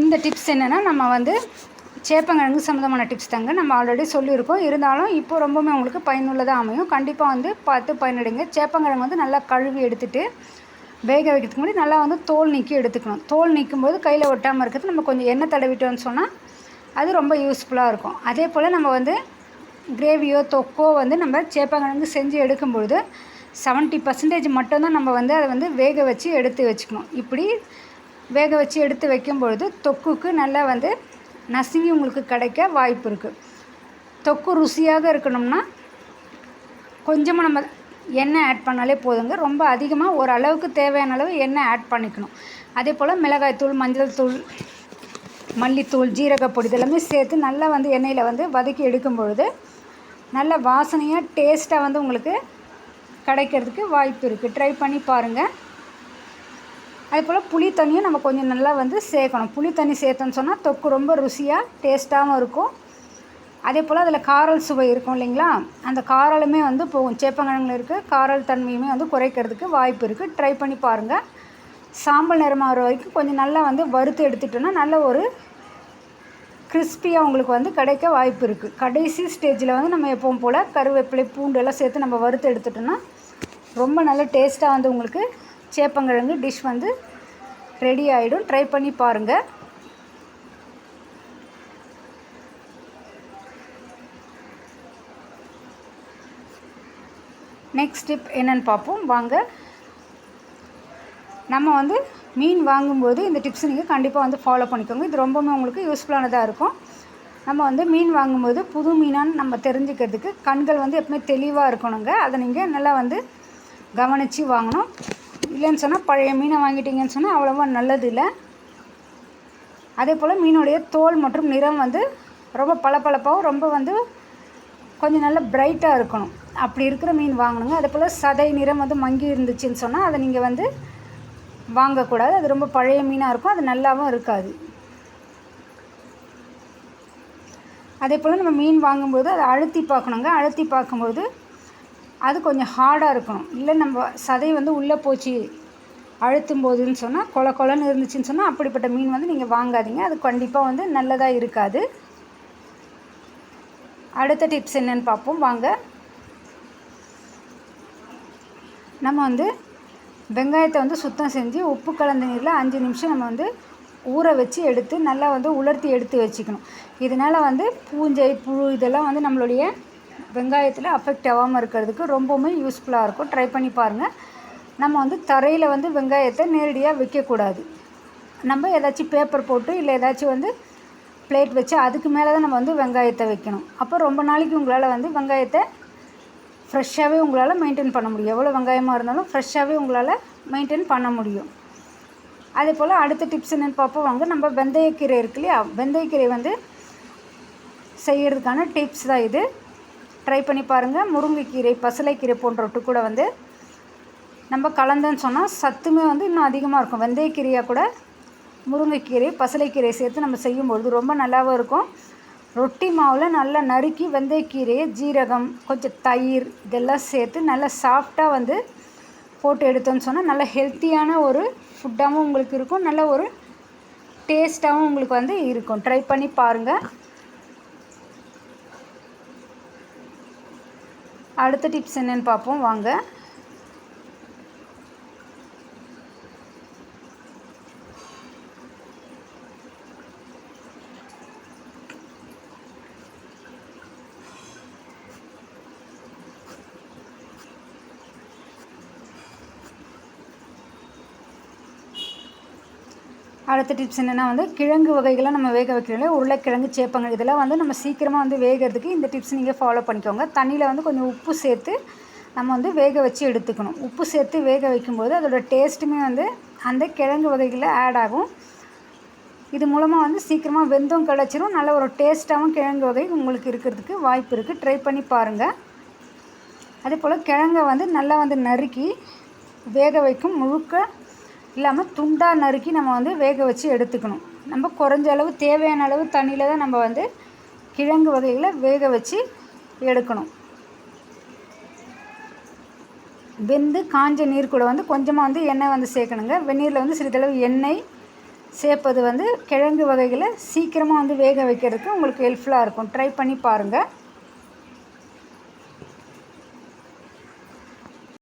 இந்த டிப்ஸ் என்னென்னா நம்ம வந்து சேப்பங்கிழங்கு சம்மந்தமான டிப்ஸ் தாங்க. நம்ம ஆல்ரெடி சொல்லியிருக்கோம் இருந்தாலும் இப்போ ரொம்பவுமே உங்களுக்கு பயனுள்ளதாக அமையும். கண்டிப்பாக வந்து பார்த்து பயனடைங்க. சேப்பங்கிழங்கு வந்து நல்லா கழுவி எடுத்துகிட்டு வேக வைக்கிறதுக்கு முன்னாடி நல்லா வந்து தோல் நீக்கி எடுத்துக்கணும். தோல் நீக்கும் போது கையில் ஒட்டாமல் இருக்கிறது நம்ம கொஞ்சம் எண்ணெய் தடவிட்டோம்னு சொன்னால் அது ரொம்ப யூஸ்ஃபுல்லாக இருக்கும். அதே போல் நம்ம வந்து கிரேவியோ தொக்கோ வந்து நம்ம சேப்பங்கிழங்கு செஞ்சு எடுக்கும்பொழுது செவன்ட்டி பர்சன்டேஜ் மட்டும்தான் நம்ம வந்து அதை வந்து வேக வச்சு எடுத்து வச்சுக்கணும். இப்படி வேக வச்சு எடுத்து வைக்கும் பொழுது தொக்குக்கு நல்லா வந்து நசுங்கி உங்களுக்கு கிடைக்க வாய்ப்பு இருக்குது தொக்கு ருசியாக இருக்கணும்னா கொஞ்சமாக நம்ம எண்ணெய் ஆட் பண்ணாலே போதுங்க. ரொம்ப அதிகமாக ஒரு அளவுக்கு தேவையான அளவு எண்ணெய் ஆட் பண்ணிக்கணும். அதே போல் மிளகாய்த்தூள் மஞ்சள் தூள் மல்லித்தூள் ஜீரகப்பொடி இதெல்லாமே சேர்த்து நல்லா வந்து எண்ணெயில் வந்து வதக்கி எடுக்கும் பொழுது நல்ல வாசனையாக டேஸ்ட்டாக வந்து உங்களுக்கு கிடைக்கிறதுக்கு வாய்ப்பு இருக்குது ட்ரை பண்ணி பாருங்கள் அதே போல் புளி தண்ணியும் நம்ம கொஞ்சம் நல்லா வந்து சேர்க்கணும். புளி தண்ணி சேர்த்தோன்னு சொன்னால் தொக்கு ரொம்ப ருசியாக டேஸ்ட்டாகவும் இருக்கும். அதே போல் அதில் காரல் சுவை இருக்கும் இல்லைங்களா? அந்த காரலுமே வந்து போகும் சேப்பங்கிழங்குல இருக்குது காரல் தன்மையுமே வந்து குறைக்கிறதுக்கு வாய்ப்பு இருக்குது ட்ரை பண்ணி பாருங்கள் சாம்பல் நிறமாகிற வரைக்கும் கொஞ்சம் நல்லா வந்து வறுத்து எடுத்துட்டோன்னா நல்ல ஒரு கிறிஸ்பியாக உங்களுக்கு வந்து கிடைக்க வாய்ப்பு இருக்குது கடைசி ஸ்டேஜில் வந்து நம்ம எப்பவும் போல் கருவேப்பிலை பூண்டு எல்லாம் சேர்த்து நம்ம வறுத்து எடுத்துட்டோன்னா ரொம்ப நல்ல டேஸ்ட்டாக வந்து உங்களுக்கு சேப்பங்கிழங்கு டிஷ் வந்து ரெடி ஆகிடும் ட்ரை பண்ணி பாருங்கள் நெக்ஸ்ட் டிப் என்னென்னு பார்ப்போம். வாங்க. நம்ம வந்து மீன் வாங்கும்போது இந்த டிப்ஸ் நீங்கள் கண்டிப்பாக வந்து ஃபாலோ பண்ணிக்கோங்க. இது ரொம்பவுமே உங்களுக்கு யூஸ்ஃபுல்லானதாக இருக்கும். நம்ம வந்து மீன் வாங்கும்போது புது மீனான்னு நம்ம தெரிஞ்சுக்கிறதுக்கு கண்கள் வந்து எப்பவுமே தெளிவாக இருக்கணுங்க. அதை நீங்கள் நல்லா வந்து கவனித்து வாங்கணும். இல்லைன்னு சொன்னால் பழைய மீனை வாங்கிட்டீங்கன்னு சொன்னால் அவ்வளோவா நல்லது இல்லை. அதே போல் மீனுடைய தோல் மற்றும் நிறம் வந்து ரொம்ப பளபளப்பாகவும் ரொம்ப வந்து கொஞ்சம் நல்ல பிரைட்டாக இருக்கணும். அப்படி இருக்கிற மீன் வாங்கணுங்க. அதே போல் சதை நிறம் வந்து மங்கி இருந்துச்சுன்னு சொன்னால் அதை நீங்கள் வந்து வாங்கக்கூடாது. அது ரொம்ப பழைய மீனாக இருக்கும். அது நல்லாவும் இருக்காது. அதே போல் நம்ம மீன் வாங்கும்போது அதை அழுத்தி பார்க்கணுங்க. அழுத்தி பார்க்கும்போது அது கொஞ்சம் ஹார்டாக இருக்கணும். இல்லை நம்ம சதை வந்து உள்ளே போச்சு அழுத்தும் போதுன்னு சொன்னால் கொல கொலன்னு இருந்துச்சுன்னு சொன்னால் அப்படிப்பட்ட மீன் வந்து நீங்கள் வாங்காதீங்க. அது கண்டிப்பாக வந்து நல்லதாக இருக்காது. அடுத்த டிப்ஸ் என்னென்னு பார்ப்போம். வாங்க. நம்ம வந்து வெங்காயத்தை வந்து சுத்தம் செஞ்சு உப்பு கலந்த நீரில் அஞ்சு நிமிஷம் நம்ம வந்து ஊற வச்சு எடுத்து நல்லா வந்து உலர்த்தி எடுத்து வச்சுக்கணும். இதனால் வந்து பூஞ்சை புழு இதெல்லாம் வந்து நம்மளுடைய வெங்காயத்தில் அஃபெக்ட் ஆகாமல் இருக்கிறதுக்கு ரொம்பவுமே யூஸ்ஃபுல்லாக இருக்கும். ட்ரை பண்ணி பாருங்கள் நம்ம வந்து தரையில் வந்து வெங்காயத்தை நேரடியாக வைக்கக்கூடாது நம்ம ஏதாச்சும் பேப்பர் போட்டு இல்லை ஏதாச்சும் வந்து பிளேட் வச்சு அதுக்கு மேலே தான் நம்ம வந்து வெங்காயத்தை வைக்கணும். அப்போ ரொம்ப நாளைக்கு உங்களால் வந்து வெங்காயத்தை ஃப்ரெஷ்ஷாகவே உங்களால் மெயின்டைன் பண்ண முடியும். எவ்வளோ வெங்காயமாக இருந்தாலும் ஃப்ரெஷ்ஷாகவே உங்களால் மெயின்டைன் பண்ண முடியும். அதே போல் அடுத்த டிப்ஸ் என்னென்னு பார்ப்போம். வாங்க நம்ம வெந்தயக்கீரை இருக்கு இல்லையா? வெந்தயக்கீரை வந்து செய்கிறதுக்கான டிப்ஸ் தான் இது. ட்ரை பண்ணி பாருங்கள் முருங்கைக்கீரை பசலைக்கீரை போன்றவற்று கூட வந்து நம்ம கலந்தோன்னு சொன்னால் சத்துமே வந்து இன்னும் அதிகமாக இருக்கும். வெந்தயக்கீரையாக கூட முருங்கைக்கீரை பசலைக்கீரை சேர்த்து நம்ம செய்யும்பொழுது ரொம்ப நல்லாவும் இருக்கும். ரொட்டி மாவில் நல்லா நறுக்கி வெந்தயக்கீரையை ஜீரகம் கொஞ்சம் தயிர் இதெல்லாம் சேர்த்து நல்லா சாஃப்டாக வந்து போட்டு எடுத்தோன்னு சொன்னால் நல்ல ஹெல்த்தியான ஒரு ஃபுட்டாகவும் உங்களுக்கு இருக்கும். நல்ல ஒரு டேஸ்ட்டாகவும் உங்களுக்கு வந்து இருக்கும். ட்ரை பண்ணி பாருங்கள் அடுத்த டிப்ஸ் என்னென்னு பார்ப்போம். வாங்க. அடுத்த டிப்ஸ் என்னென்னா வந்து கிழங்கு வகைகளை நம்ம வேக வைக்கிறோம் உருளைக்கிழங்கு சேப்பங்க இதெல்லாம் வந்து நம்ம சீக்கிரமாக வந்து வேகிறதுக்கு இந்த டிப்ஸ் நீங்கள் ஃபாலோ பண்ணிக்கோங்க. தண்ணியில் வந்து கொஞ்சம் உப்பு சேர்த்து நம்ம வந்து வேக வச்சு எடுத்துக்கணும். உப்பு சேர்த்து வேக வைக்கும்போது அதோடய டேஸ்ட்டுமே வந்து அந்த கிழங்கு வகைகளில் ஆட் ஆகும். இது மூலமாக வந்து சீக்கிரமாக வெந்தும் கிடச்சிரும் நல்ல ஒரு டேஸ்ட்டாகவும் கிழங்கு வகை உங்களுக்கு இருக்கிறதுக்கு வாய்ப்பு இருக்குது ட்ரை பண்ணி பாருங்கள் அதே போல் கிழங்கை வந்து நல்லா வந்து நறுக்கி வேக வைக்கும். முழுக்க இல்லாமல் துண்டாக நறுக்கி நம்ம வந்து வேக வச்சு எடுத்துக்கணும். நம்ம குறைஞ்ச அளவு தேவையான அளவு தண்ணியில் தான் நம்ம வந்து கிழங்கு வகைகளை வேக வச்சு எடுக்கணும். வெந்து காஞ்ச நீர் கூட வந்து கொஞ்சமாக வந்து எண்ணெய் வந்து சேர்க்கணுங்க. வெந்நீரில் வந்து சிறிதளவு எண்ணெய் சேர்ப்பது வந்து கிழங்கு வகைகளை சீக்கிரமாக வந்து வேக வைக்கிறதுக்கு உங்களுக்கு ஹெல்ப்ஃபுல்லாக இருக்கும். ட்ரை பண்ணி பாருங்கள்